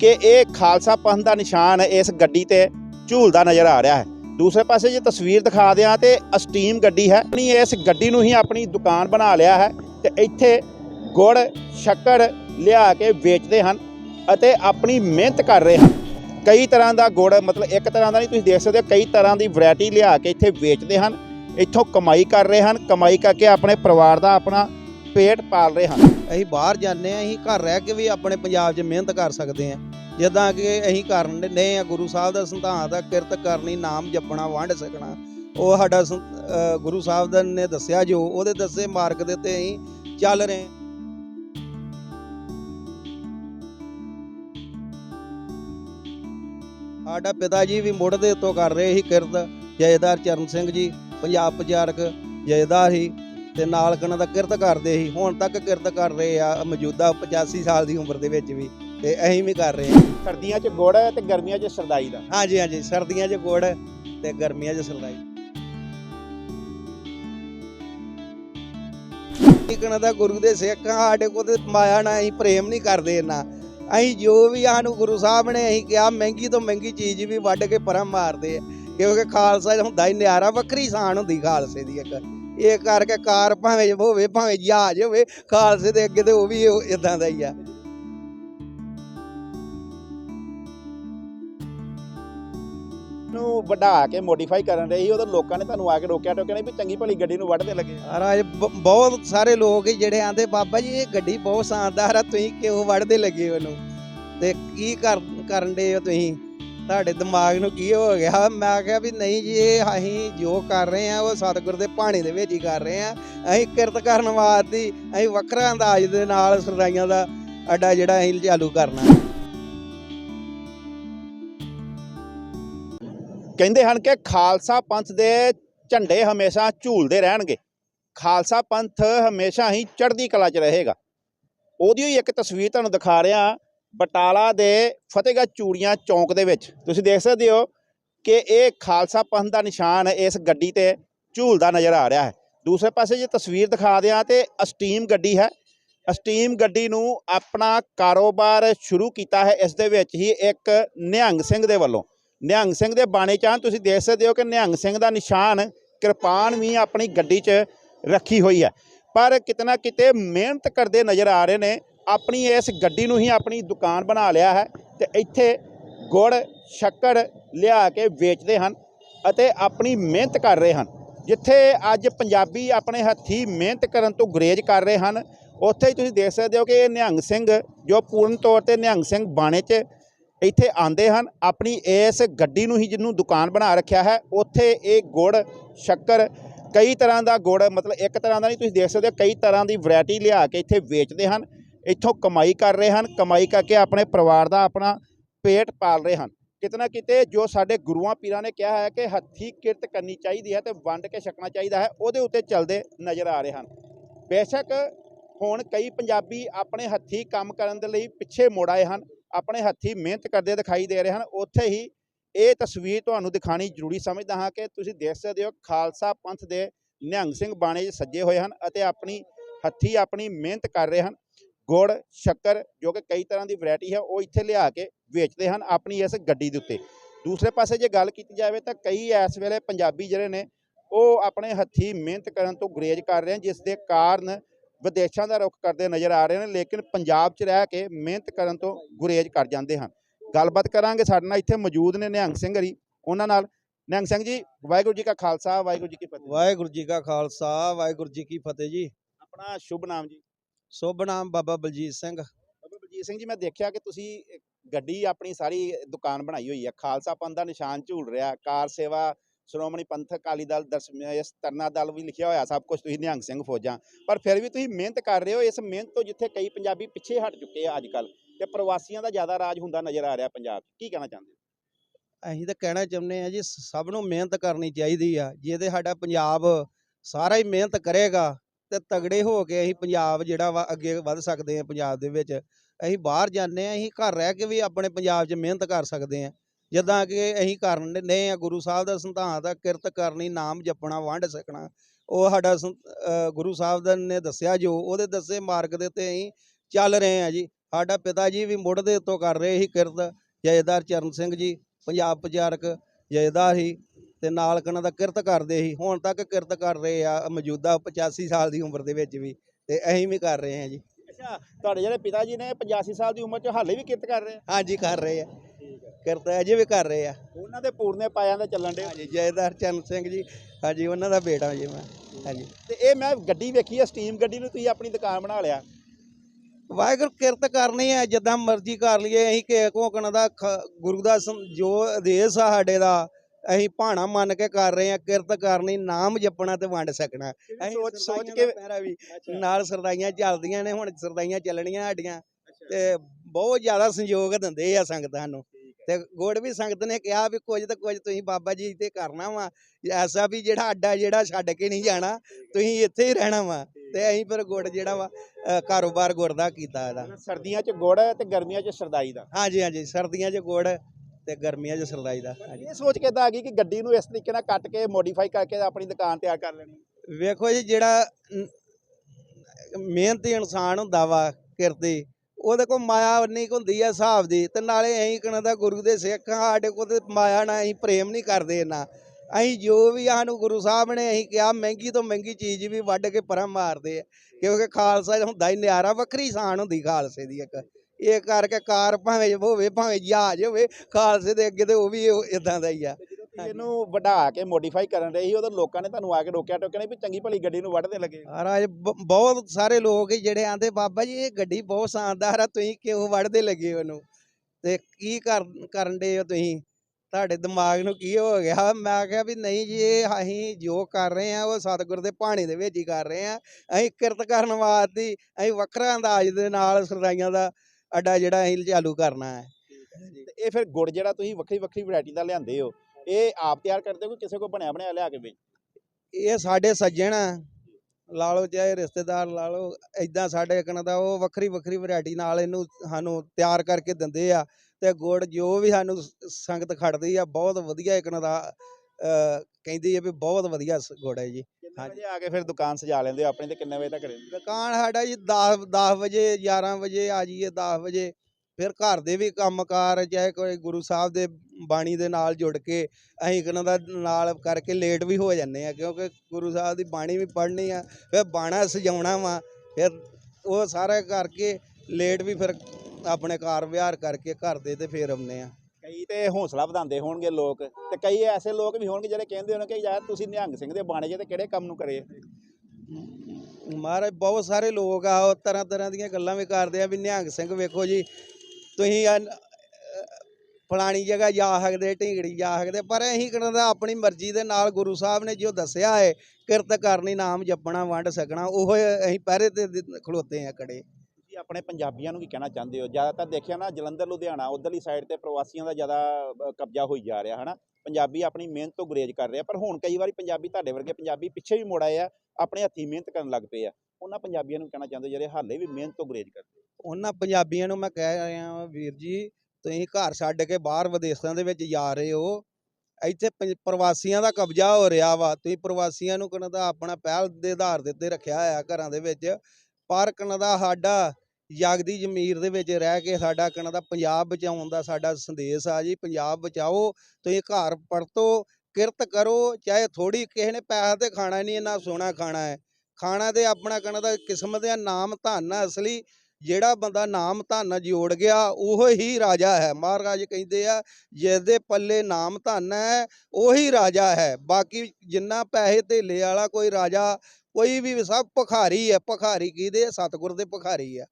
ਕਿ ਇਹ ਖਾਲਸਾ ਪੰਥ ਦਾ ਨਿਸ਼ਾਨ ਇਸ ਗੱਡੀ ਤੇ ਝੂਲਦਾ ਨਜ਼ਰ ਆ ਰਿਹਾ ਹੈ। ਦੂਸਰੇ ਪਾਸੇ ਜੇ ਤਸਵੀਰ ਦਿਖਾ ਦਿਆਂ ਤੇ ਅਸਟੀਮ ਗੱਡੀ ਹੈ, ਆਪਣੀ ਇਸ ਗੱਡੀ ਨੂੰ ਹੀ ਆਪਣੀ ਦੁਕਾਨ ਬਣਾ ਲਿਆ ਹੈ ਤੇ ਇੱਥੇ ਗੁੜ, ਸ਼ੱਕਰ ਲਿਆ ਕੇ ਵੇਚਦੇ ਹਨ ਅਤੇ ਆਪਣੀ ਮਿਹਨਤ ਕਰ ਰਹੇ ਹਨ। ਕਈ ਤਰ੍ਹਾਂ ਦਾ ਗੁੜ, ਮਤਲਬ ਇੱਕ ਤਰ੍ਹਾਂ ਦਾ ਨਹੀਂ, ਤੁਸੀਂ ਦੇਖ ਸਕਦੇ ਹੋ, ਕਈ ਤਰ੍ਹਾਂ ਦੀ ਵੈਰਾਈਟੀ ਲਿਆ ਕੇ ਇੱਥੇ ਵੇਚਦੇ ਹਨ। ਇੱਥੋਂ ਕਮਾਈ ਕਰ ਰਹੇ ਹਨ। ਕਮਾਈ ਕਰਕੇ ਆਪਣੇ ਪਰਿਵਾਰ ਦਾ ਆਪਣਾ ਪੇਟ ਪਾਲ ਰਹੇ ਹਨ। ਅਸੀਂ ਬਾਹਰ ਜਾਂਦੇ ਆ ਅਸੀਂ ਘਰ ਰਹਿ ਕੇ ਵੀ ਆਪਣੇ ਪੰਜਾਬ 'ਚ ਮਿਹਨਤ ਕਰ ਸਕਦੇ ਆ ਜਿੱਦਾਂ ਕਿ ਅਸੀਂ ਕਰਨ ਨੇ ਆ, ਗੁਰੂ ਸਾਹਿਬ ਦਾ ਸੰਤਾਨ ਦਾ ਕਿਰਤ ਕਰਨੀ, ਨਾਮ ਜਪਣਾ, ਵੰਡ ਸਕਣਾ। ਉਹ ਸਾਡਾ ਸੰ- ਗੁਰੂ ਸਾਹਿਬ ਦਾ ਨੇ ਦੱਸਿਆ ਜੋ, ਉਹਦੇ ਦੱਸੇ ਮਾਰਗ ਦੇ ਉੱਤੇ ਅਸੀਂ ਚੱਲ ਰਹੇ ਹਾਂ। ਸਾਡਾ ਪਿਤਾ ਜੀ ਵੀ ਮੁੜ ਦੇ ਉੱਤੋਂ ਕਰ ਰਹੇ ਸੀ ਕਿਰਤ। ਜੈਦਾਰ ਚਰਨ ਸਿੰਘ ਜੀ, ਪੰਜਾਬ ਪ੍ਰਚਾਰਕ ਜੈਦਾਰ ਹੀ ਤੇ ਨਾਲ ਕਨਾਂ ਦਾ ਕਿਰਤ ਕਰਦੇ ਸੀ। ਹੁਣ ਤੱਕ ਕਿਰਤ ਕਰ ਰਹੇ ਆ ਮੌਜੂਦਾ 85 ਸਾਲ ਦੀ ਉਮਰ ਦੇ ਵਿੱਚ ਵੀ ਤੇ ਅਸੀਂ ਵੀ ਕਰ ਰਹੇ ਹਾਂ ਸਰਦੀਆਂ 'ਚ ਗੁੜ ਤੇ ਗਰਮੀਆਂ 'ਚ ਸਰਦਾਈ ਦਾ। ਹਾਂਜੀ ਹਾਂਜੀ ਸਰਦੀਆਂ 'ਚ ਗੁੜ ਤੇ ਗਰਮੀਆਂ 'ਚ ਸਰਦਾਈ। ਇਕਣਾ ਦਾ ਗੁਰੂ ਦੇ ਸਿੱਖ ਹਾਂ ਸਾਡੇ ਕੋਲ ਤੇ ਮਾਇਆ ਨਾਲ ਅਸੀਂ ਪ੍ਰੇਮ ਨਹੀਂ ਕਰਦੇ ਇੰਨਾ। ਅਸੀਂ ਜੋ ਵੀ ਸਾਨੂੰ ਗੁਰੂ ਸਾਹਿਬ ਨੇ ਅਸੀਂ ਕਿਹਾ ਮਹਿੰਗੀ ਤੋਂ ਮਹਿੰਗੀ ਚੀਜ਼ ਵੀ ਵੱਢ ਕੇ ਪਰਾਂ ਮਾਰਦੇ ਆ। ਕਿਉਂਕਿ ਖਾਲਸਾ ਹੁੰਦਾ ਹੀ ਨਿਆਰਾ ਵੱਖਰੀ ਸ਼ਾਨ ਹੁੰਦੀ ਖਾਲਸੇ ਦੀ ਇੱਕ। ਇਹ ਕਰਕੇ ਕਾਰ ਭਾਵੇਂ ਹੋਵੇ ਭਾਵੇਂ ਜਹਾਜ਼ ਹੋਵੇ ਖਾਲਸੇ ਦੇ ਅੱਗੇ ਤੇ ਉਹ ਵੀ ਇਦਾਂ ਦਾ ਹੀ ਆ। ਨੂੰ ਵਧਾ ਕੇ ਮੋਡੀਫਾਈ ਕਰਨ ਰਹੇ ਉਦੋਂ ਲੋਕਾਂ ਨੇ ਤੁਹਾਨੂੰ ਆ ਕੇ ਰੋਕਿਆ ਟੋਕਿਆ ਨਹੀਂ ਵੀ ਚੰਗੀ ਭਲੀ ਗੱਡੀ ਨੂੰ ਵੱਢਦੇ ਲੱਗੇ। ਮਹਾਰਾਜ ਬਹੁਤ ਸਾਰੇ ਲੋਕ ਜਿਹੜੇ ਆਂਦੇ ਬਾਬਾ ਜੀ ਇਹ ਗੱਡੀ ਬਹੁਤ ਸ਼ਾਨਦਾਰ ਆ ਤੁਸੀਂ ਕਿਉਂ ਵੜਦੇ ਲੱਗੇ ਉਹਨੂੰ ਤੇ ਕੀ ਕਰ ਕਰਨ ਦੇ ਹੋ ਤੁਸੀਂ? ਤੁਹਾਡੇ ਦਿਮਾਗ ਨੂੰ ਕੀ ਹੋ ਗਿਆ? ਮੈਂ ਕਿਹਾ ਵੀ ਨਹੀਂ ਜੀ, ਇਹ ਅਸੀਂ ਜੋ ਕਰ ਰਹੇ ਆ ਉਹ ਸਤਿਗੁਰ ਦੇ ਪਾਣੀ ਦੇ ਵਿੱਚ ਹੀ ਕਰ ਰਹੇ ਆ ਅਸੀਂ ਕਿਰਤ ਕਰਨ ਵਾਸਤੇ ਅਸੀਂ ਵੱਖਰਾ ਅੰਦਾਜ਼ ਦੇ ਨਾਲ ਸਰਦਾਈਆਂ ਦਾ ਅੱਡਾ ਜਿਹੜਾ ਅਸੀਂ ਚਾਲੂ ਕਰਨਾ। ਕਹਿੰਦੇ ਹਨ ਕਿ ਖਾਲਸਾ ਪੰਥ ਦੇ ਝੰਡੇ ਹਮੇਸ਼ਾ ਝੂਲਦੇ ਰਹਿਣਗੇ। ਖਾਲਸਾ ਪੰਥ ਹਮੇਸ਼ਾ ਹੀ ਚੜ੍ਹਦੀ ਕਲਾ 'ਚ ਰਹੇਗਾ। ਉਹਦੀ ਹੀ ਇੱਕ ਤਸਵੀਰ ਤੁਹਾਨੂੰ ਦਿਖਾ ਰਿਹਾ ਬਟਾਲਾ ਦੇ ਫਤਿਹਗੜ੍ਹ ਚੂੜੀਆਂ ਚੌਂਕ ਦੇ ਵਿੱਚ। ਤੁਸੀਂ ਦੇਖ ਸਕਦੇ ਹੋ ਕਿ ਇਹ ਖਾਲਸਾ ਪੰਥ ਦਾ ਨਿਸ਼ਾਨ ਇਸ ਗੱਡੀ ਤੇ ਝੂਲਦਾ ਨਜ਼ਰ ਆ ਰਿਹਾ ਹੈ। ਦੂਸਰੇ ਪਾਸੇ ਜੇ ਤਸਵੀਰ ਦਿਖਾ ਦਿਆਂ ਤੇ ਅਸਟੀਮ ਗੱਡੀ ਹੈ। ਅਸਟੀਮ ਗੱਡੀ ਨੂੰ ਆਪਣਾ ਕਾਰੋਬਾਰ ਸ਼ੁਰੂ ਕੀਤਾ ਹੈ। ਇਸ ਦੇ ਵਿੱਚ ਹੀ ਇੱਕ ਨਿਹੰਗ ਸਿੰਘ ਦੇ ਵੱਲੋਂ। ਨਿਹੰਗ ਸਿੰਘ ਦੇ ਬਾਣੇ ਚਾਂ ਤੁਸੀਂ ਦੇਖ ਸਕਦੇ ਹੋ ਕਿ ਨਿਹੰਗ ਸਿੰਘ ਦਾ ਨਿਸ਼ਾਨ ਕਿਰਪਾਨ ਵੀ ਆਪਣੀ ਗੱਡੀ 'ਚ ਰੱਖੀ ਹੋਈ ਹੈ। ਪਰ ਕਿਤਨਾ ਕਿਤੇ ਮਿਹਨਤ ਕਰਦੇ ਨਜ਼ਰ ਆ ਰਹੇ ਨੇ ਆਪਣੀ ਇਸ ਗੱਡੀ ਨੂੰ ਹੀ ਆਪਣੀ ਦੁਕਾਨ ਬਣਾ ਲਿਆ ਹੈ ਤੇ ਇੱਥੇ ਗੁੜ ਸ਼ੱਕਰ ਲਿਆ ਕੇ ਵੇਚਦੇ ਹਨ ਅਤੇ ਆਪਣੀ ਮਿਹਨਤ ਕਰ ਰਹੇ ਹਨ। ਜਿੱਥੇ ਅੱਜ ਪੰਜਾਬੀ ਆਪਣੇ ਹੱਥੀ ਮਿਹਨਤ ਕਰਨ ਤੋਂ ਗੁਰੇਜ਼ ਕਰ ਰਹੇ ਹਨ ਉੱਥੇ ਹੀ ਤੁਸੀਂ ਦੇਖ ਸਕਦੇ ਹੋ ਕਿ ਇਹ ਨਿਹੰਗ ਸਿੰਘ ਜੋ ਪੂਰਨ ਤੌਰ ਤੇ ਨਿਹੰਗ ਸਿੰਘ ਬਾਣੇ 'ਚ ਇੱਥੇ ਆਂਦੇ ਹਨ ਆਪਣੀ ਇਸ ਗੱਡੀ ਨੂੰ ਹੀ ਜਿਹਨੂੰ ਦੁਕਾਨ ਬਣਾ ਰੱਖਿਆ ਹੈ ਉੱਥੇ ਇਹ ਗੁੜ ਸ਼ੱਕਰ ਕਈ ਤਰ੍ਹਾਂ ਦਾ ਗੁੜ ਮਤਲਬ ਇੱਕ ਤਰ੍ਹਾਂ ਦਾ ਨਹੀਂ ਤੁਸੀਂ ਦੇਖ ਸਕਦੇ ਹੋ, ਕਈ ਤਰ੍ਹਾਂ ਦੀ ਵੈਰਾਈਟੀ ਲਿਆ ਕੇ ਇੱਥੇ ਵੇਚਦੇ ਹਨ। ਇੱਥੋਂ ਕਮਾਈ ਕਰ ਰਹੇ ਹਨ, ਕਮਾਈ ਕਰਕੇ ਆਪਣੇ ਪਰਿਵਾਰ ਦਾ ਆਪਣਾ ਪੇਟ ਪਾਲ ਰਹੇ ਹਨ। ਕਿਤਨਾ ਕਿਤੇ ਜੋ ਸਾਡੇ ਗੁਰੂਆਂ ਪੀਰਾਂ ਨੇ ਕਿਹਾ ਹੈ ਕਿ ਹੱਥੀ ਕਿਰਤ ਕਰਨੀ ਚਾਹੀਦੀ ਹੈ ਤੇ ਵੰਡ ਕੇ ਛਕਣਾ ਚਾਹੀਦਾ ਹੈ, ਉਹਦੇ ਉੱਤੇ ਚੱਲਦੇ ਨਜ਼ਰ ਆ ਰਹੇ ਹਨ। ਬੇਸ਼ੱਕ ਹੁਣ ਕਈ ਪੰਜਾਬੀ ਆਪਣੇ ਹੱਥੀ ਕੰਮ ਕਰਨ ਦੇ ਲਈ ਪਿੱਛੇ ਮੁੜ ਆਏ ਹਨ, ਆਪਣੇ ਹੱਥੀ ਮਿਹਨਤ ਕਰਦੇ ਦਿਖਾਈ ਦੇ ਰਹੇ ਹਨ। ਉੱਥੇ ਹੀ ਇਹ ਤਸਵੀਰ ਤੁਹਾਨੂੰ ਦਿਖਾਣੀ ਜ਼ਰੂਰੀ ਸਮਝਦਾ ਹਾਂ ਕਿ ਤੁਸੀਂ ਦੇਖ ਸਕਦੇ ਹੋ, ਖਾਲਸਾ ਪੰਥ ਦੇ ਨਿਹੰਗ ਸਿੰਘ ਬਾਣੇ 'ਚ ਸੱਜੇ ਹੋਏ ਹਨ ਅਤੇ ਆਪਣੀ ਹੱਥੀ ਆਪਣੀ ਮਿਹਨਤ ਕਰ ਰਹੇ ਹਨ। ਗੁੜ ਸ਼ੱਕਰ ਜੋ ਕਿ ਕਈ ਤਰ੍ਹਾਂ ਦੀ ਵੈਰਾਈਟੀ ਹੈ ਉਹ ਇੱਥੇ ਲਿਆ ਕੇ ਵੇਚਦੇ ਹਨ ਆਪਣੀ ਇਸ ਗੱਡੀ ਦੇ ਉੱਤੇ। ਦੂਸਰੇ ਪਾਸੇ ਜੇ ਗੱਲ ਕੀਤੀ ਜਾਵੇ ਤਾਂ ਕਈ ਇਸ ਵੇਲੇ ਪੰਜਾਬੀ ਜਿਹੜੇ ਨੇ ਉਹ ਆਪਣੇ ਹੱਥੀ ਮਿਹਨਤ ਕਰਨ ਤੋਂ ਗੁਰੇਜ਼ ਕਰ ਰਹੇ ਹਨ ਜਿਸ ਦੇ ਕਾਰਨ ਵਿਦੇਸ਼ਾਂ ਦਾ ਰੁਖ ਕਰਦੇ ਨਜ਼ਰ ਆ ਰਹੇ ਨੇ ਲੇਕਿਨ ਪੰਜਾਬ 'ਚ ਰਹਿ ਕੇ ਮਿਹਨਤ ਕਰਨ ਤੋਂ ਗੁਰੇਜ਼ ਕਰ ਜਾਂਦੇ ਹਨ। ਗੱਲਬਾਤ ਕਰਾਂਗੇ ਸਾਡੇ ਨਾਲ ਇੱਥੇ ਮੌਜੂਦ ਨੇ ਨਿਹੰਗ ਸਿੰਘ ਹਰੀ। ਉਹਨਾਂ ਨਾਲ ਨਿਹੰਗ ਸਿੰਘ ਜੀ ਵਾਹਿਗੁਰੂ ਜੀ ਕਾ ਖਾਲਸਾ ਵਾਹਿਗੁਰੂ ਜੀ ਕੀ ਫਤਿਹ। ਵਾਹਿਗੁਰੂ ਜੀ ਕਾ ਖਾਲਸਾ ਵਾਹਿਗੁਰੂ ਜੀ ਕੀ ਫਤਿਹ ਜੀ। ਆਪਣਾ ਸ਼ੁਭ ਨਾਮ ਜੀ। ਸ਼ੁਭ ਨਾਮ ਬਾਬਾ ਬਲਜੀਤ ਸਿੰਘ। ਬਾਬਾ ਬਲਜੀਤ ਸਿੰਘ ਜੀ ਮੈਂ ਦੇਖਿਆ ਕਿ ਤੁਸੀਂ ਗੱਡੀ ਆਪਣੀ ਸਾਰੀ ਦੁਕਾਨ ਬਣਾਈ ਹੋਈ ਹੈ ਖਾਲਸਾ ਪੰਥ ਦਾ ਨਿਸ਼ਾਨ ਝੂਲ ਰਿਹਾ ਕਾਰ ਸੇਵਾ ਸ਼੍ਰੋਮਣੀ ਪੰਥਕ ਅਕਾਲੀ ਦਲ ਇਸ ਤਰਨਾ ਦਲ ਵੀ ਲਿਖਿਆ ਹੋਇਆ ਸਭ ਕੁਝ ਤੁਸੀਂ ਨਿਹੰਗ ਸਿੰਘ ਫੌਜਾਂ। ਪਰ ਫਿਰ ਵੀ ਤੁਸੀਂ ਮਿਹਨਤ ਕਰ ਰਹੇ ਹੋ ਇਸ ਮਿਹਨਤ ਤੋਂ ਜਿੱਥੇ ਕਈ ਪੰਜਾਬੀ ਪਿੱਛੇ ਹਟ ਚੁੱਕੇ ਆ ਅੱਜ ਕੱਲ ਤੇ ਪ੍ਰਵਾਸੀਆਂ ਦਾ ਜ਼ਿਆਦਾ ਰਾਜ ਹੁੰਦਾ ਨਜ਼ਰ ਆ ਰਿਹਾ ਪੰਜਾਬ 'ਚ। ਕੀ ਕਹਿਣਾ ਚਾਹੁੰਦੇ ਹੋ? ਅਸੀਂ ਤਾਂ ਕਹਿਣਾ ਚਾਹੁੰਦੇ ਆ ਜੀ ਸਭ ਨੂੰ ਮਿਹਨਤ ਕਰਨੀ ਚਾਹੀਦੀ ਆ। ਜੇ ਤੇ ਸਾਡਾ ਪੰਜਾਬ ਸਾਰਾ ਹੀ ਮਿਹਨਤ ਕਰੇਗਾ ਤੇ ਤਗੜੇ ਹੋ ਕੇ ਅਸੀਂ ਪੰਜਾਬ ਜਿਹੜਾ ਵਾ ਅੱਗੇ ਵੱਧ ਸਕਦੇ ਆ ਪੰਜਾਬ ਦੇ ਵਿੱਚ। ਅਸੀਂ ਬਾਹਰ ਜਾਂਦੇ ਆ ਅਸੀਂ ਘਰ ਰਹਿ ਕੇ ਵੀ ਆਪਣੇ ਪੰਜਾਬ 'ਚ ਮਿਹਨਤ ਕਰ ਸਕਦੇ ਆ ਜਿੱਦਾਂ ਕਿ ਅਸੀਂ ਕਰਨ ਨੇ ਆ, ਗੁਰੂ ਸਾਹਿਬ ਦਾ ਸਿਧਾਂਤ ਆ, ਕਿਰਤ ਕਰਨੀ, ਨਾਮ ਜਪਣਾ, ਵੰਡ ਸਕਣਾ ਉਹ ਸਾਡਾ ਸੰ- ਗੁਰੂ ਸਾਹਿਬ ਦਾ ਨੇ ਦੱਸਿਆ ਜੋ, ਉਹਦੇ ਦੱਸੇ ਮਾਰਗ ਦੇ ਉੱਤੇ ਅਸੀਂ ਚੱਲ ਰਹੇ ਆ ਜੀ। ਸਾਡਾ ਪਿਤਾ ਜੀ ਵੀ ਮੁੱਢ ਦੇ ਉੱਤੋਂ ਕਰ ਰਹੇ ਸੀ ਕਿਰਤ। ਜਥੇਦਾਰ ਚਰਨ ਸਿੰਘ ਜੀ, ਪੰਜਾਬ ਪ੍ਰਚਾਰਕ, ਜੈਦਾਰ ਹੀ ਤੇ ਨਾਲ ਕਨਾਂ ਦਾ ਕਿਰਤ ਕਰਦੇ ਸੀ। ਹੁਣ ਤੱਕ ਕਿਰਤ ਕਰ ਰਹੇ ਆ ਮੌਜੂਦਾ 85 ਸਾਲ ਦੀ ਉਮਰ ਦੇ ਵਿੱਚ ਵੀ ਤੇ ਅਸੀਂ ਵੀ ਕਰ ਰਹੇ ਹਾਂ ਜੀ। ਅੱਛਾ ਤੁਹਾਡੇ ਜਿਹੜੇ ਪਿਤਾ ਜੀ ਨੇ 85 ਸਾਲ ਦੀ ਉਮਰ 'ਚ ਹਾਲੇ ਵੀ ਕਿਰਤ ਕਰ ਰਹੇ ਆ? ਹਾਂਜੀ ਕਰ ਰਹੇ ਆ। ਕਿਰਤ ਅਜੇ ਵੀ ਕਰ ਰਹੇ ਆ। ਉਹਨਾਂ ਦੇ ਪੂਰਨੇ ਪਾਇਆਂ ਦੇ ਚੱਲਣ ਦੇ ਹਾਂਜੀ ਜਥੇਦਾਰ ਚਰਨ ਸਿੰਘ ਜੀ ਹਾਂਜੀ ਉਹਨਾਂ ਦਾ ਬੇਟਾ ਜੀ ਮੈਂ। ਹਾਂਜੀ। ਤੇ ਇਹ ਮੈਂ ਗੱਡੀ ਵੇਖੀ ਆ ਸਟੀਮ ਗੱਡੀ ਨੂੰ ਤੁਸੀਂ ਆਪਣੀ ਦੁਕਾਨ ਬਣਾ ਲਿਆ। ਵਾਹਿਗੁਰੂ ਕਿਰਤ ਕਰਨੀ ਹੈ ਜਿੱਦਾਂ ਮਰਜ਼ੀ ਕਰ ਲਈਏ ਅਸੀਂ ਕਿ ਘੋਕਣ ਦਾ ਗੁਰੂ ਦਾ ਜੋ ਆਦੇਸ਼ ਆ ਸਾਡੇ ਦਾ। ਅਸੀਂ ਭਾਣਾ ਮੰਨ ਕੇ ਕਰ ਰਹੇ ਆ ਕਿਰਤ ਕਰਨੀ ਨਾਮ ਜਪਣਾ ਤੇ ਵੰਡ ਸਕਣਾ। ਅਸੀਂ ਸੋਚ ਸੋਚ ਸਰਦਾਈਆਂ ਕੇ ਦਾ ਪਹਿਰਾ ਵੀ? ਨਾਲ ਸਰਦਾਈਆਂ ਚੱਲਦੀਆਂ ਨੇ ਹੁਣ ਸਰਦਾਈਆਂ ਚੱਲਣੀਆਂ ਸਾਡੀਆਂ ਤੇ ਬਹੁਤ ਜ਼ਿਆਦਾ ਸੰਯੋਗ ਦਿੰਦੇ ਆ ਸੰਗਤਾਂ ਨੂੰ ਤੇ ਗੁੜ ਵੀ ਸੰਗਤ ਨੇ ਕਿਹਾ ਵੀ ਕੁਝ ਤੇ ਕੁਝ ਤੁਸੀਂ ਬਾਬਾ ਜੀ ਤੇ ਕਰਨਾ ਵਾ। ਐਸਾ ਵੀ ਜਿਹੜਾ ਅੱਡਾ ਜਿਹੜਾ ਛੱਡ ਕੇ ਨਹੀਂ ਜਾਣਾ ਤੁਸੀਂ ਇੱਥੇ ਹੀ ਰਹਿਣਾ ਵਾ। ਤੇ ਅਸੀਂ ਫਿਰ ਗੁੜ ਜਿਹੜਾ ਵਾ ਕਾਰੋਬਾਰ ਗੁੜ ਦਾ ਕੀਤਾ ਇਹਦਾ। ਸਰਦੀਆਂ 'ਚ ਗੁੜ ਤੇ ਗਰਮੀਆਂ 'ਚ ਸਰਦਾਈ ਦਾ। ਹਾਂਜੀ ਹਾਂਜੀ ਸਰਦੀਆਂ 'ਚ ਗੁੜ ਤੇ ਗਰਮੀਆਂ 'ਚ ਸਰਦਾਈ ਦਾ। ਇਹ ਸੋਚ ਕੇ ਤਾਂ ਆ ਗਈ ਕਿ ਗੱਡੀ ਨੂੰ ਇਸ ਤਰੀਕੇ ਨਾਲ ਕੱਟ ਕੇ ਮੋਡੀਫਾਈ ਕਰਕੇ ਆਪਣੀ ਦੁਕਾਨ ਤਿਆਰ ਕਰ ਲੈਣੀ। ਵੇਖੋ ਜੀ ਜਿਹੜਾ ਨ- ਮਿਹਨਤੀ ਇਨਸਾਨ ਹੁੰਦਾ ਵਾ ਕਿਰਤੀ ਉਹਦੇ ਕੋਲ ਮਾਇਆ ਉਨੀ ਕੁ ਹੁੰਦੀ ਆ ਹਿਸਾਬ ਦੀ ਤੇ ਨਾਲੇ ਅਸੀਂ ਕਹਣਾ ਦਾ ਗੁਰੂ ਦੇ ਸਿੱਖ ਸਾਡੇ ਕੋਲ ਤੇ ਮਾਇਆ ਨਾਲ ਅਸੀਂ ਪ੍ਰੇਮ ਨਹੀਂ ਕਰਦੇ ਇੰਨਾ। ਅਸੀਂ ਜੋ ਵੀ ਸਾਨੂੰ ਗੁਰੂ ਸਾਹਿਬ ਨੇ ਅਸੀਂ ਕਿਹਾ ਮਹਿੰਗੀ ਤੋਂ ਮਹਿੰਗੀ ਚੀਜ਼ ਵੀ ਵੱਢ ਕੇ ਪਰਾਂ ਮਾਰਦੇ ਆ। ਕਿਉਂਕਿ ਖਾਲਸਾ ਹੁੰਦਾ ਹੀ ਨਿਆਰਾ ਵੱਖਰੀ ਸ਼ਾਨ ਹੁੰਦੀ ਖਾਲਸੇ ਦੀ ਇੱਕ। ਇਹ ਕਰਕੇ ਕਾਰ ਭਾਵੇਂ ਹੋਵੇ ਭਾਵੇਂ ਜਹਾਜ਼ ਹੋਵੇ ਖਾਲਸੇ ਦੇ ਅੱਗੇ ਤੇ ਉਹ ਵੀ ਇਦਾਂ ਦਾ ਹੀ ਆ। ਇਹਨੂੰ ਵਧਾ ਕੇ ਮੋਡੀਫਾਈ ਕਰਨ ਰਹੇ ਸੀ ਉਦੋਂ ਲੋਕਾਂ ਨੇ ਤੁਹਾਨੂੰ ਆ ਕੇ ਰੋਕਿਆ ਟੋਕਿਆ ਨਹੀਂ ਵੀ ਚੰਗੀ ਭਲੀ ਗੱਡੀ ਨੂੰ ਵੱਢਦੇ ਲੱਗੇ। ਮਹਾਰਾਜ ਬਹੁਤ ਸਾਰੇ ਲੋਕ ਜਿਹੜੇ ਆਂਦੇ ਬਾਬਾ ਜੀ ਇਹ ਗੱਡੀ ਬਹੁਤ ਸ਼ਾਨਦਾਰ ਆ ਤੁਸੀਂ ਕਿਉਂ ਵੜਦੇ ਲੱਗੇ ਉਹਨੂੰ ਤੇ ਕੀ ਕਰ ਕਰਨ ਦੇ ਹੋ ਤੁਸੀਂ? ਤੁਹਾਡੇ ਦਿਮਾਗ ਨੂੰ ਕੀ ਹੋ ਗਿਆ? ਮੈਂ ਕਿਹਾ ਵੀ ਨਹੀਂ ਜੀ ਇਹ ਅਸੀਂ ਜੋ ਕਰ ਰਹੇ ਆ ਉਹ ਸਤਿਗੁਰ ਦੇ ਭਾਣੇ ਦੇ ਵਿੱਚ ਹੀ ਕਰ ਰਹੇ ਆ। ਅਸੀਂ ਕਿਰਤ ਕਰਨ ਵਾਸਤੇ ਅਸੀਂ ਵੱਖਰਾ ਅੰਦਾਜ਼ ਦੇ ਨਾਲ ਸਰਦਾਈਆਂ ਦਾ ਅੱਡਾ ਜਿਹੜਾ ਅਸੀਂ ਚਾਲੂ ਕਰਨਾ ਹੈ। ਤੇ ਇਹ ਫਿਰ ਗੁੜ ਜਿਹੜਾ ਤੁਸੀਂ ਵੱਖਰੀ ਵੱਖਰੀ ਵੈਰਾਈਟੀ ਦਾ ਲਿਆਂਦੇ ਹੋ ਇਹ ਆਪ ਤਿਆਰ ਕਰਦੇ ਹੋ ਕਿ ਕਿਸੇ ਕੋ ਬਣਿਆ ਬਣਾਇਆ ਲਿਆ ਕੇ ਵੇਚ? ਇਹ ਸਾਡੇ ਸੱਜਣ ਲਾ ਲਓ ਚਾਹੇ ਰਿਸ਼ਤੇਦਾਰ ਲਾ ਲਓ ਇਦਾਂ ਸਾਡੇ ਕਣ ਦਾ ਉਹ ਵੱਖਰੀ ਵੱਖਰੀ ਵੈਰਾਈਟੀ ਨਾਲ ਇਹਨੂੰ ਸਾਨੂੰ ਤਿਆਰ ਕਰਕੇ ਦਿੰਦੇ ਆ ਤੇ ਗੁੜ ਜੋ ਵੀ ਸਾਨੂੰ ਸੰਗਤ ਖੜਦੀ ਆ ਬਹੁਤ ਵਧੀਆ ਇੱਕ ਦਾ ਕਹਿੰਦੀ ਆ ਵੀ ਬਹੁਤ ਵਧੀਆ ਸ- ਗੁੜ ਹੈ ਜੀ। ਹਾਂਜੀ। ਆ ਕੇ ਫਿਰ ਦੁਕਾਨ ਸਜਾ ਲੈਂਦੇ ਹੋ ਆਪਣੀ ਤੇ ਕਿੰਨੇ ਵਜੇ ਤੱਕ ਰਹਿੰਦੇ ਦੁਕਾਨ ਸਾਡਾ ਜੀ 10 10 ਵਜੇ 11 ਵਜੇ ਆ ਜਾਈਏ 10 ਵਜੇ। ਫਿਰ ਘਰ ਦੇ ਵੀ ਕੰਮਕਾਰ ਚਾਹੇ ਕੋਈ ਗੁਰੂ ਸਾਹਿਬ ਦੇ ਬਾਣੀ ਦੇ ਨਾਲ ਜੁੜ ਕੇ ਅਸੀਂ ਕਿਨਾਂ ਦਾ ਨਾਲ ਕਰਕੇ ਲੇਟ ਵੀ ਹੋ ਜਾਂਦੇ ਆ ਕਿਉਂਕਿ ਗੁਰੂ ਸਾਹਿਬ ਦੀ ਬਾਣੀ ਵੀ ਪੜ੍ਹਨੀ ਆ ਫਿਰ ਬਾਣਾ ਸਜਾਉਣਾ ਵਾ ਫਿਰ ਉਹ ਸਾਰਾ ਕਰਕੇ ਲੇਟ ਵੀ ਫਿਰ ਆਪਣੇ ਕਾਰ ਵਿਹਾਰ ਕਰਕੇ ਘਰ ਦੇ ਤੇ ਫੇਰ ਆਉਂਦੇ ਆ ਕਈ ਤੇ ਹੌਸਲਾ ਵਧਾਉਂਦੇ ਹੋਣਗੇ ਲੋਕ ਤੇ ਕਈ ਐਸੇ ਲੋਕ ਵੀ ਹੋਣਗੇ ਜਿਹੜੇ ਕਹਿੰਦੇ ਹੋਣਗੇ ਕਿ ਯਾਰ ਤੁਸੀਂ ਨਿਹੰਗ ਸਿੰਘ ਦੇ ਬਾਣੇ ਜੇ ਤੇ ਕਿਹੜੇ ਕੰਮ ਨੂੰ ਕਰੇ ਮਹਾਰਾਜ, ਬਹੁਤ ਸਾਰੇ ਲੋਕ ਆ, ਉਹ ਤਰ੍ਹਾਂ ਤਰ੍ਹਾਂ ਦੀਆਂ ਗੱਲਾਂ ਵੀ ਕਰਦੇ ਆ ਵੀ ਨਿਹੰਗ ਸਿੰਘ ਵੇਖੋ ਜੀ, ਤੁਸੀਂ ਫਲਾਣੀ ਜਗ੍ਹਾ ਜਾ ਸਕਦੇ, ਢੀਂਗੜੀ ਜਾ ਸਕਦੇ, ਪਰ ਅਸੀਂ ਕਿਹਨਾਂ ਆਪਣੀ ਮਰਜ਼ੀ ਦੇ ਨਾਲ ਗੁਰੂ ਸਾਹਿਬ ਨੇ ਜੋ ਦੱਸਿਆ ਹੈ, ਕਿਰਤ ਕਰਨੀ, ਨਾਮ ਜਪਣਾ, ਵੰਡ ਸਕਣਾ, ਉਹ ਅਸੀਂ ਪਹਿਰੇ ਤੇ ਦ- ਖਲੋਤੇ ਆ ਕੜੇ। ਤੁਸੀਂ ਆਪਣੇ ਪੰਜਾਬੀਆਂ ਨੂੰ ਕੀ ਕਹਿਣਾ ਚਾਹੁੰਦੇ ਹੋ? ਜ਼ਿਆਦਾਤਰ ਦੇਖਿਆ ਨਾ, ਜਲੰਧਰ, ਲੁਧਿਆਣਾ, ਉਧਰਲੀ ਸਾਈਡ ਤੇ ਪ੍ਰਵਾਸੀਆਂ ਦਾ ਜ਼ਿਆਦਾ ਕਬਜ਼ਾ ਹੋਈ ਜਾ ਰਿਹਾ, ਹਨਾ? ਪੰਜਾਬੀ ਆਪਣੀ ਮਿਹਨਤ ਤੋਂ ਗੁਰੇਜ਼ ਕਰ ਰਿਹਾ, ਪਰ ਹੁਣ ਕਈ ਵਾਰੀ ਪੰਜਾਬੀ ਤੁਹਾਡੇ ਵਰਗੇ ਪੰਜਾਬੀ ਪਿੱਛੇ ਵੀ ਮੁੜ ਆਏ ਆ, ਆਪਣੇ ਹੱਥੀਂ ਮਿਹਨਤ ਕਰਨ ਲੱਗ ਪਏ ਆ। ਉਹਨਾਂ ਪੰਜਾਬੀਆਂ ਨੂੰ ਕਹਿਣਾ ਚਾਹੁੰਦੇ ਜਿਹੜੇ ਹਾਲੇ ਵੀ ਮਿਹਨਤ ਤੋਂ ਗੁਰੇਜ਼ ਕਰਦੇ ਉਹਨਾਂ ਪੰਜਾਬੀਆਂ ਨੂੰ ਮੈਂ ਕਹਿ ਰਿਹਾ ਵੀਰ ਜੀ, ਤੁਸੀਂ ਘਰ ਛੱਡ ਕੇ ਬਾਹਰ ਵਿਦੇਸ਼ਾਂ ਦੇ ਵਿੱਚ ਜਾ ਰਹੇ ਹੋ, ਇੱਥੇ ਪੰਜ- ਪ੍ਰਵਾਸੀਆਂ ਦਾ ਕਬਜ਼ਾ ਹੋ ਰਿਹਾ ਵਾ। ਤੁਸੀਂ ਪ੍ਰਵਾਸੀਆਂ ਨੂੰ ਕਹਿੰਦਾ ਆਪਣਾ ਪਹਿਲ ਦੇ ਆਧਾਰ ਦੇ ਉੱਤੇ ਰੱਖਿਆ ਹੋਇਆ ਘਰਾਂ ਦੇ ਵਿੱਚ, ਪਰ ਕਿਨਾਂ ਦਾ ਸਾਡਾ ਜਗਦੀ ਜ਼ਮੀਰ ਦੇ ਵਿੱਚ ਰਹਿ ਕੇ ਸਾਡਾ ਕਹਿਣਾ ਦਾ ਪੰਜਾਬ ਬਚਾਉਣ ਦਾ ਸਾਡਾ ਸੰਦੇਸ਼ ਆ ਜੀ, ਪੰਜਾਬ ਬਚਾਓ, ਤੁਸੀਂ ਘਰ ਪਰਤੋ, ਕਿਰਤ ਕਰੋ, ਚਾਹੇ ਥੋੜੀ ਕਿਸੇ ਨੇ ਪੈਸਾ ਤੇ ਖਾਣਾ ਨਹੀਂ ਇਹਨਾਂ ਸੋਨਾ ਖਾਣਾ ਹੈ। ਖਾਣਾ ਤੇ ਆਪਣਾ ਕਹਿਣਾ ਦਾ ਕਿਸਮਤ ਦਾ ਨਾਮ ਧਨ ਅਸਲੀ, ਜਿਹੜਾ ਬੰਦਾ ਨਾਮ ਧਨ ਜੋੜ ਗਿਆ, ਉਹ ਹੀ ਰਾਜਾ ਹੈ। ਮਹਾਰਾਜ ਕਹਿੰਦੇ ਆ, ਜਿਸਦੇ ਪੱਲੇ ਨਾਮ ਧਨ ਹੈ, ਉਹੀ ਰਾਜਾ ਹੈ। ਬਾਕੀ ਜਿੰਨਾ ਪੈਸੇ ਧੇਲੇ ਵਾਲਾ ਕੋਈ ਰਾਜਾ, ਕੋਈ ਵੀ ਸਭ ਭਖਾਰੀ ਹੈ। ਭਖਾਰੀ ਕਿਹਦੇ ਆ? ਸਤਿਗੁਰ ਦੇ ਭਖਾਰੀ ਆ।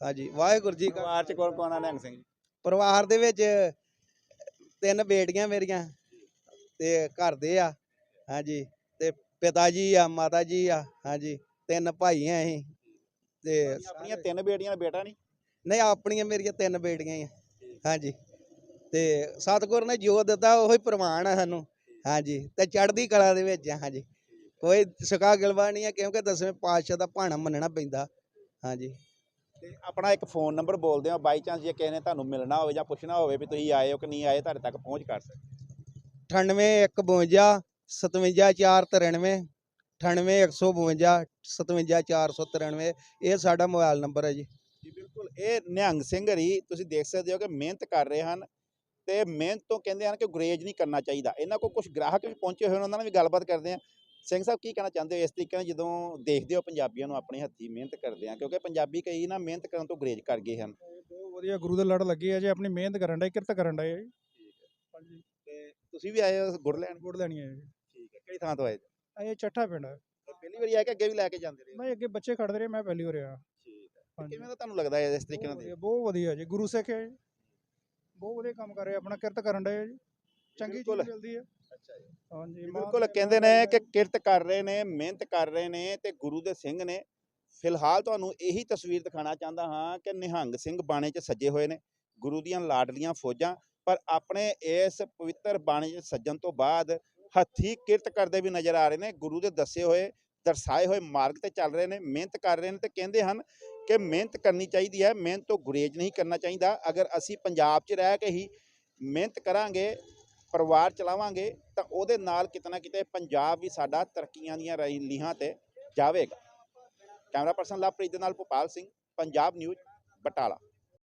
ਹਾਂਜੀ ਵਾਹਿਗੁਰੂ ਜੀ ਕਾ ਪਰਿਵਾਰ ਚ ਕੋਲ ਕੋਣਾ ਨਿਹੰਗ ਸਿੰਘ ਜੀ? ਪਰਿਵਾਰ ਦੇ ਵਿੱਚ ਤਿੰਨ ਬੇਟੀਆਂ ਮੇਰੀਆਂ ਤੇ ਘਰ ਦੇ ਆ ਹਾਂਜੀ ਤੇ ਪਿਤਾ ਜੀ ਆ ਮਾਤਾ ਜੀ ਆ ਹਾਂਜੀ ਤਿੰਨ ਭਾਈ ਆ ਅਸੀਂ ਤੇ ਆਪਣੀਆਂ ਤਿੰਨ ਬੇਟੀਆਂ ਦਾ ਬੇਟਾ ਨਹੀਂ? ਨਹੀਂ ਆਪਣੀਆਂ ਮੇਰੀਆਂ ਤਿੰਨ ਬੇਟੀਆਂ ਹੀ ਆ ਹਾਂਜੀ ਤੇ ਸਤਿਗੁਰ ਨੇ ਜੋ ਦਿੱਤਾ ਉਹੀ ਪ੍ਰਮਾਣ ਆ ਸਾਨੂੰ ਹਾਂਜੀ ਤੇ ਚੜ੍ਹਦੀ ਕਲਾ ਦੇ ਵਿੱਚ ਆ ਹਾਂਜੀ ਕੋਈ ਸਕਾ ਗਿਲਵਾ ਨਹੀਂ ਆ ਕਿਉਂਕਿ ਦਸਵੇਂ ਪਾਤਸ਼ਾਹ ਦਾ ਭਾਣਾ ਮੰਨਣਾ ਪੈਂਦਾ ਹਾਂਜੀ ਤੇ ਆਪਣਾ ਇੱਕ ਫੋਨ ਨੰਬਰ ਬੋਲਦੇ ਆ ਬਾਈ ਚਾਂਸ ਜੇ ਕਿਸੇ ਨੇ ਤੁਹਾਨੂੰ ਮਿਲਣਾ ਹੋਵੇ ਜਾਂ ਪੁੱਛਣਾ ਹੋਵੇ ਵੀ ਤੁਸੀਂ ਆਏ ਹੋ ਕਿ ਨਹੀਂ ਆਏ ਤੁਹਾਡੇ ਤੱਕ ਪਹੁੰਚ ਕਰ ਸਕਦੇ 98 57493 98 152 57493 ਇਹ ਸਾਡਾ ਮੋਬਾਈਲ ਨੰਬਰ ਹੈ ਜੀ। ਜੀ ਬਿਲਕੁਲ ਇਹ ਨਿਹੰਗ ਸਿੰਘ ਹਰੀ ਤੁਸੀਂ ਦੇਖ ਸਕਦੇ ਹੋ ਕਿ ਮਿਹਨਤ ਕਰ ਰਹੇ ਹਨ ਤੇ ਮਿਹਨਤ ਤੋਂ ਕਹਿੰਦੇ ਹਨ ਕਿ ਗੁਰੇਜ ਨਹੀਂ ਕਰਨਾ ਚਾਹੀਦਾ। ਇਹਨਾਂ ਕੋਲ ਕੁਝ ਗ੍ਰਾਹਕ ਵੀ ਪਹੁੰਚੇ ਹੋਏ ਉਹਨਾਂ ਨਾਲ ਵੀ ਗੱਲਬਾਤ ਕਰਦੇ ਆ ਸਿੰਘ ਸਾਹਿਬ ਕੀ ਕਹਿਣਾ ਚਾਹੁੰਦੇ ਹੋ ਇਸ ਤਰੀਕੇ ਨਾਲ ਜਦੋਂ ਦੇਖਦੇ ਹੋ ਪੰਜਾਬੀਆਂ ਨੂੰ ਆਪਣੇ ਹੱਥੀ ਮਿਹਨਤ ਕਰਦੇ ਆ ਕਿਉਂਕਿ ਪੰਜਾਬੀ ਕਈ ਨਾ ਮਿਹਨਤ ਕਰਨ ਤੋਂ ਗੁਰੇਜ ਕਰ ਗਏ ਹਨ। ਬਹੁਤ ਵਧੀਆ ਗੁਰੂ ਦੇ ਲੜ ਲੱਗੇ ਆ ਜੇ ਆਪਣੀ ਮਿਹਨਤ ਕਰਨ ਦਾ ਕਿਰਤ ਕਰਨ ਦਾ ਹਾਂਜੀ। ਤੇ ਤੁਸੀਂ ਵੀ ਆਏ ਹੋ ਗੁੜ ਲੈਣ ਗੁੜ ਲੈਣੀ ਹੈ ਜੀ। ਠੀਕ ਹੈ। ਕਿਹੜੀ ਥਾਂ ਤੋਂ ਆਏ? ਇਹ ਚੱਠਾ ਪਿੰਡ। ਹੈ ਪਹਿਲੀ ਵਾਰੀ ਆਏ ਕਿ ਅੱਗੇ ਵੀ ਲੈ ਕੇ ਜਾਂਦੇ ਰਹੇ? ਮੈਂ ਅੱਗੇ ਬੱਚੇ ਖੜਦੇ ਰਹੇ ਮੈਂ ਪਹਿਲੀ ਵਾਰ ਆ ਠੀਕ ਹੈ। ਹਾਂਜੀ। ਕਿਵੇਂ ਦਾ ਤੁਹਾਨੂੰ ਲੱਗਦਾ ਹੈ ਇਸ ਤਰੀਕੇ ਨਾਲ ਬਹੁਤ ਵਧੀਆ, ਜੀ। ਗੁਰੂ ਸਿੱਖ ਹੈ ਜੀ। ਬਹੁਤ ਵਧੀਆ ਕੰਮ ਕਰ ਰਹੇ ਆਪਣਾ ਕਿਰਤ ਕਰਨ ਦਾ ਜੀ। ਚੰਗੀ ਬਿਲਕੁਲ। ਚੀਜ਼ ਮਿਲਦੀ ਹੈ ਜੀ ਹਾਂਜੀ ਬਿਲਕੁਲ ਕਹਿੰਦੇ ਨੇ ਕਿ ਕਿਰਤ ਕਰ ਰਹੇ ਨੇ ਮਿਹਨਤ ਕਰ ਰਹੇ ਨੇ ਤੇ ਗੁਰੂ ਦੇ ਸਿੰਘ ਨੇ ਫਿਲਹਾਲ ਤੁਹਾਨੂੰ ਇਹੀ ਤਸਵੀਰ ਦਿਖਾਣਾ ਚਾਹੁੰਦਾ ਹਾਂ ਕਿ ਨਿਹੰਗ ਸਿੰਘ ਬਾਣੇ 'ਚ ਸੱਜੇ ਹੋਏ ਨੇ। ਗੁਰੂ ਦੀਆਂ ਲਾਡਲੀਆਂ ਫੌਜਾਂ ਪਰ ਆਪਣੇ ਇਸ ਪਵਿੱਤਰ ਬਾਣੇ 'ਚ ਸੱਜਣ ਤੋਂ ਬਾਅਦ ਹੱਥੀ ਕਿਰਤ ਕਰਦੇ ਵੀ ਨਜ਼ਰ ਆ ਰਹੇ ਨੇ। ਗੁਰੂ ਦੇ ਦੱਸੇ ਹੋਏ ਦਰਸਾਏ ਹੋਏ ਮਾਰਗ ਤੇ ਚੱਲ ਰਹੇ ਨੇ ਮਿਹਨਤ ਕਰ ਰਹੇ ਨੇ ਤੇ ਕਹਿੰਦੇ ਹਨ ਕਿ ਮਿਹਨਤ ਕਰਨੀ ਚਾਹੀਦੀ ਹੈ ਮਿਹਨਤ ਤੋਂ ਗੁਰੇਜ ਨਹੀਂ ਕਰਨਾ ਚਾਹੀਦਾ। ਅਗਰ ਅਸੀਂ ਪੰਜਾਬ 'ਚ ਰਹਿ ਕੇ ਹੀ ਮਿਹਨਤ ਕਰਾਂਗੇ ਪਰਿਵਾਰ ਚਲਾਵਾਂਗੇ, ਤਾਂ ਉਹਦੇ ਨਾਲ ਕਿਤੇ ਨਾ ਕਿਤੇ ਪੰਜਾਬ ਵੀ ਸਾਡਾ ਤਰੱਕੀਆਂ ਦੀਆਂ ਰਾਹੀਂ ਲੀਹਾਂ ਤੇ ਜਾਵੇਗਾ। ਕੈਮਰਾ ਪਰਸਨ ਲਵਪ੍ਰੀਤ ਦੇ ਨਾਲ ਭੋਪਾਲ ਸਿੰਘ, ਪੰਜਾਬ ਨਿਊਜ਼, ਬਟਾਲਾ।